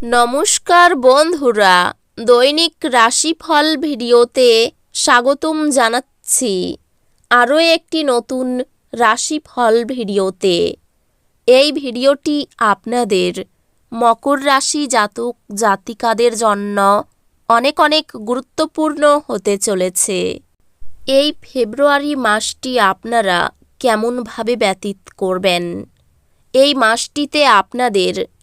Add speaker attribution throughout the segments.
Speaker 1: নমস্কার বন্ধুরা, দৈনিক রাশিফল ভিডিওতে স্বাগতম জানাচ্ছি আরও একটি নতুন রাশিফল ভিডিওতে। এই ভিডিওটি আপনাদের মকর রাশি জাতক জাতিকাদের জন্য অনেক অনেক গুরুত্বপূর্ণ হতে চলেছে। এই ফেব্রুয়ারি মাসটি আপনারা কেমনভাবে ব্যতীত করবেন? এই মাসটিতে আপনাদের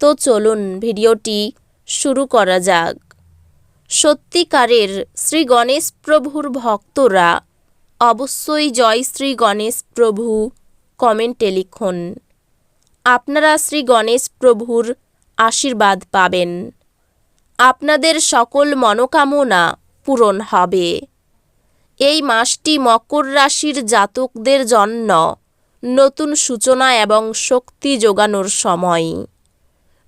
Speaker 1: তো চলুন ভিডিওটি শুরু করা যাক। সত্যিকারের শ্রী গণেশ প্রভুর ভক্তরা অবশ্যই জয় শ্রী গণেশ প্রভু কমেন্টে লিখুন। আপনারা শ্রী গণেশ প্রভুর আশীর্বাদ পাবেন। আপনাদের সকল মনোকামনা পূরণ হবে। এই মাসটি মকর রাশির জাতকদের জন্য নতুন সূচনা এবং শক্তি যোগানোর সময়।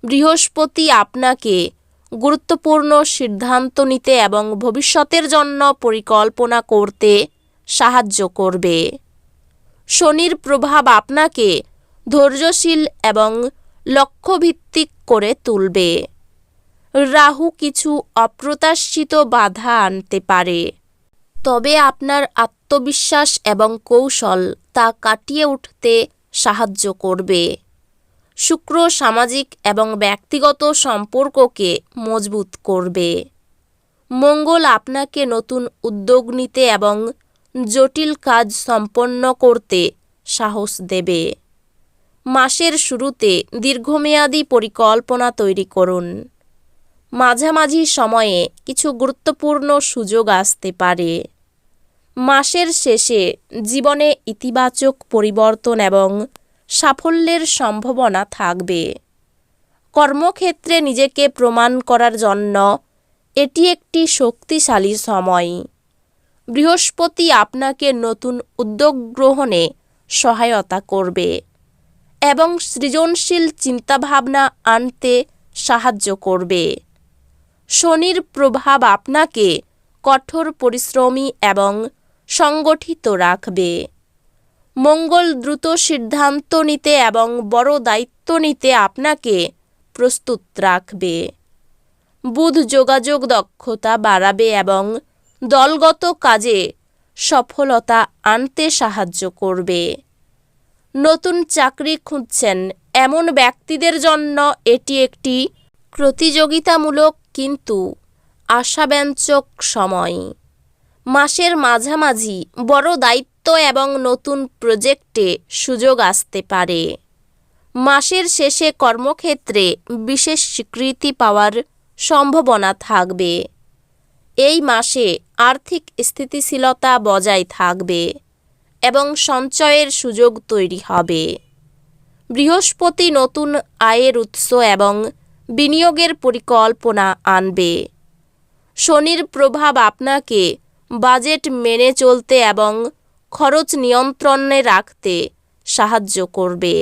Speaker 1: বৃহস্পতি আপনাকে গুরুত্বপূর্ণ সিদ্ধান্ত নিতে এবং ভবিষ্যতের জন্য পরিকল্পনা করতে সাহায্য করবে। শনির প্রভাব আপনাকে ধৈর্যশীল এবং লক্ষ্যভিত্তিক করে তুলবে। রাহু কিছু অপ্রত্যাশিত বাধা আনতে পারে। তবে আপনার আত্মবিশ্বাস এবং কৌশল তা কাটিয়ে উঠতে সাহায্য করবে। শুক্র সামাজিক এবং ব্যক্তিগত সম্পর্ককে মজবুত করবে। মঙ্গল আপনাকে নতুন উদ্যোগ নিতে এবং জটিল কাজ সম্পন্ন করতে সাহস দেবে। মাসের শুরুতে দীর্ঘমেয়াদী পরিকল্পনা তৈরি করুন। মাঝামাঝি সময়ে কিছু গুরুত্বপূর্ণ সুযোগ আসতে পারে। মাসের শেষে জীবনে ইতিবাচক পরিবর্তন এবং সাফল্যের সম্ভাবনা থাকবে। কর্মক্ষেত্রে নিজেকে প্রমাণ করার জন্য এটি একটি শক্তিশালী সময়। বৃহস্পতি আপনাকে নতুন উদ্যোগ গ্রহণে সহায়তা করবে এবং সৃজনশীল চিন্তাভাবনা আনতে সাহায্য করবে। শনির প্রভাব আপনাকে কঠোর পরিশ্রমী এবং সংগঠিত রাখবে। মঙ্গল দ্রুত সিদ্ধান্ত নিতে এবং বড় দায়িত্ব নিতে আপনাকে প্রস্তুত রাখবে। বুধ যোগাযোগ দক্ষতা বাড়াবে এবং দলগত কাজে সফলতা আনতে সাহায্য করবে। নতুন চাকরি খুঁজছেন এমন ব্যক্তিদের জন্য এটি একটি প্রতিযোগিতামূলক কিন্তু আশাব্যঞ্জক সময়। মাসের মাঝামাঝি বড় দায়িত্ব এবং নতুন প্রজেক্টে সুযোগ আসতে পারে। মাসের শেষে কর্মক্ষেত্রে বিশেষ স্বীকৃতি পাওয়ার সম্ভাবনা থাকবে। এই মাসে আর্থিক স্থিতিশীলতা বজায় থাকবে এবং সঞ্চয়ের সুযোগ তৈরি হবে। বৃহস্পতি নতুন আয়ের উৎস এবং বিনিয়োগের পরিকল্পনা আনবে। শনির প্রভাব আপনাকে বাজেট মেনে চলতে এবং খরচ নিয়ন্ত্রণে রাখতে সাহায্য করবে।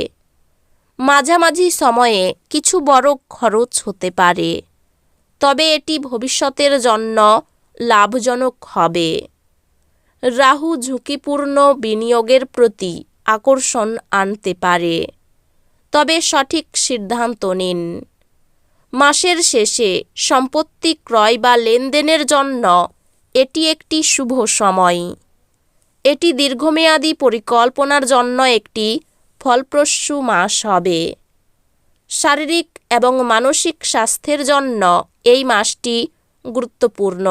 Speaker 1: মাঝামাঝি সময়ে কিছু বড় খরচ হতে পারে, তবে এটি ভবিষ্যতের জন্য লাভজনক হবে। রাহু ঝুঁকিপূর্ণ বিনিয়োগের প্রতি আকর্ষণ আনতে পারে, তবে সঠিক সিদ্ধান্ত নিন। মাসের শেষে সম্পত্তি ক্রয় বা লেনদেনের জন্য এটি একটি শুভ সময়। এটি দীর্ঘমেয়াদী পরিকল্পনার জন্য একটি ফলপ্রসূ মাস হবে। শারীরিক এবং মানসিক স্বাস্থ্যের জন্য এই মাসটি গুরুত্বপূর্ণ।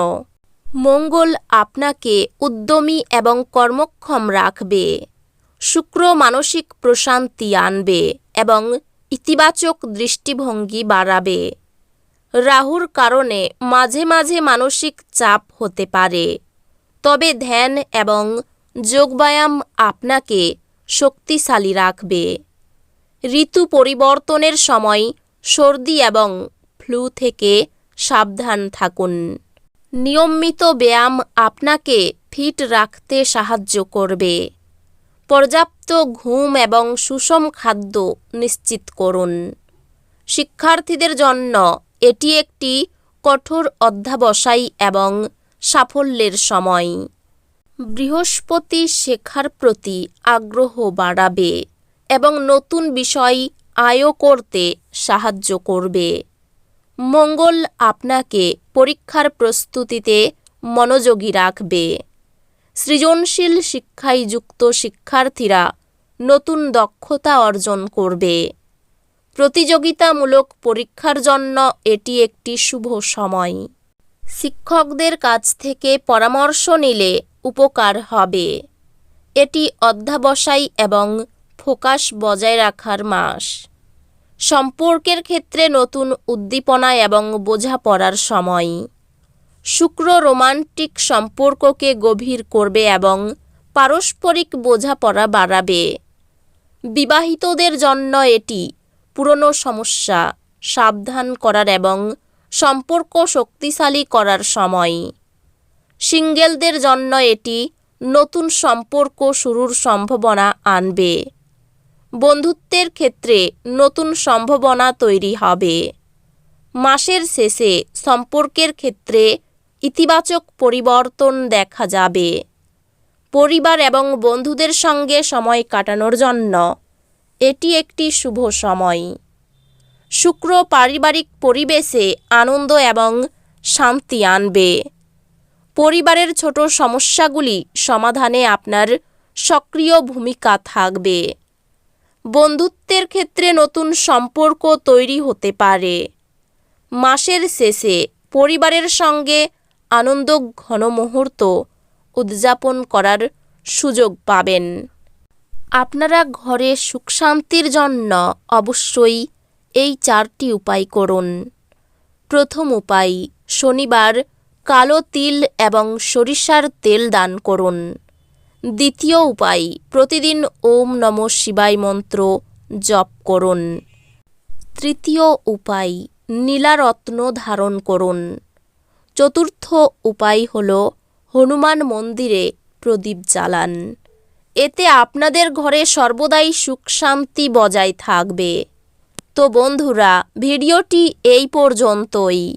Speaker 1: মঙ্গল আপনাকে উদ্যমী এবং কর্মক্ষম রাখবে। শুক্র মানসিক প্রশান্তি আনবে এবং ইতিবাচক দৃষ্টিভঙ্গি বাড়াবে। রাহুর কারণে মাঝে মাঝে মানসিক চাপ হতে পারে। তবে ধ্যান এবং যোগব্যায়াম আপনাকে শক্তিশালী রাখবে। ঋতু পরিবর্তনের সময় সর্দি এবং ফ্লু থেকে সাবধান থাকুন। নিয়মিত ব্যায়াম আপনাকে ফিট রাখতে সাহায্য করবে। পর্যাপ্ত ঘুম এবং সুষম খাদ্য নিশ্চিত করুন। শিক্ষার্থীদের জন্য এটি একটি কঠোর অধ্যাবসায় এবং সাফল্যের সময়। বৃহস্পতি শেখার প্রতি আগ্রহ বাড়াবে এবং নতুন বিষয় আয় করতে সাহায্য করবে। মঙ্গল আপনাকে পরীক্ষার প্রস্তুতিতে মনোযোগী রাখবে। সৃজনশীল শিক্ষায় যুক্ত শিক্ষার্থীরা নতুন দক্ষতা অর্জন করবে। প্রতিযোগিতামূলক পরীক্ষার জন্য এটি একটি শুভ সময়। শিক্ষকদের কাছ থেকে পরামর্শ নিলে উপকার হবে। এটি অধ্যাবসায় এবং ফোকাস বজায় রাখার মাস। সম্পর্কের ক্ষেত্রে নতুন উদ্দীপনা এবং বোঝাপড়ার সময়। শুক্র রোমান্টিক সম্পর্ককে গভীর করবে এবং পারস্পরিক বোঝাপড়া বাড়াবে। বিবাহিতদের জন্য এটি পুরনো সমস্যা, সাবধান করার এবং সম্পর্ক শক্তিশালী করার সময়। সিঙ্গেলদের জন্য এটি নতুন সম্পর্ক শুরুর সম্ভাবনা আনবে। বন্ধুত্বের ক্ষেত্রে নতুন সম্ভাবনা তৈরি হবে। মাসের শেষে সম্পর্কের ক্ষেত্রে ইতিবাচক পরিবর্তন দেখা যাবে। পরিবার এবং বন্ধুদের সঙ্গে সময় কাটানোর জন্য এটি একটি শুভ সময়। শুক্র পারিবারিক পরিবেশে আনন্দ এবং শান্তি আনবে। পরিবারের ছোট সমস্যাগুলি সমাধানে আপনার সক্রিয় ভূমিকা থাকবে। বন্ধুত্বের ক্ষেত্রে নতুন সম্পর্ক তৈরি হতে পারে। মাসের শেষে পরিবারের সঙ্গে আনন্দ ঘন মুহূর্ত উদযাপন করার সুযোগ পাবেন। আপনারা ঘরে সুখ শান্তির জন্য অবশ্যই এই চারটি উপায় করুন। প্রথম উপায়, শনিবার কালো তিল এবং সরিষার তেল দান করুন। দ্বিতীয় উপায়, প্রতিদিন ওম নম শিবায় মন্ত্র জপ করুন। তৃতীয় উপায়, নীলারত্ন ধারণ করুন। চতুর্থ উপায় হল হনুমান মন্দিরে প্রদীপ জ্বালান। এতে আপনাদের ঘরে সর্বদাই সুখ শান্তি বজায় থাকবে। তো বন্ধুরা, ভিডিওটি এই পর্যন্তই।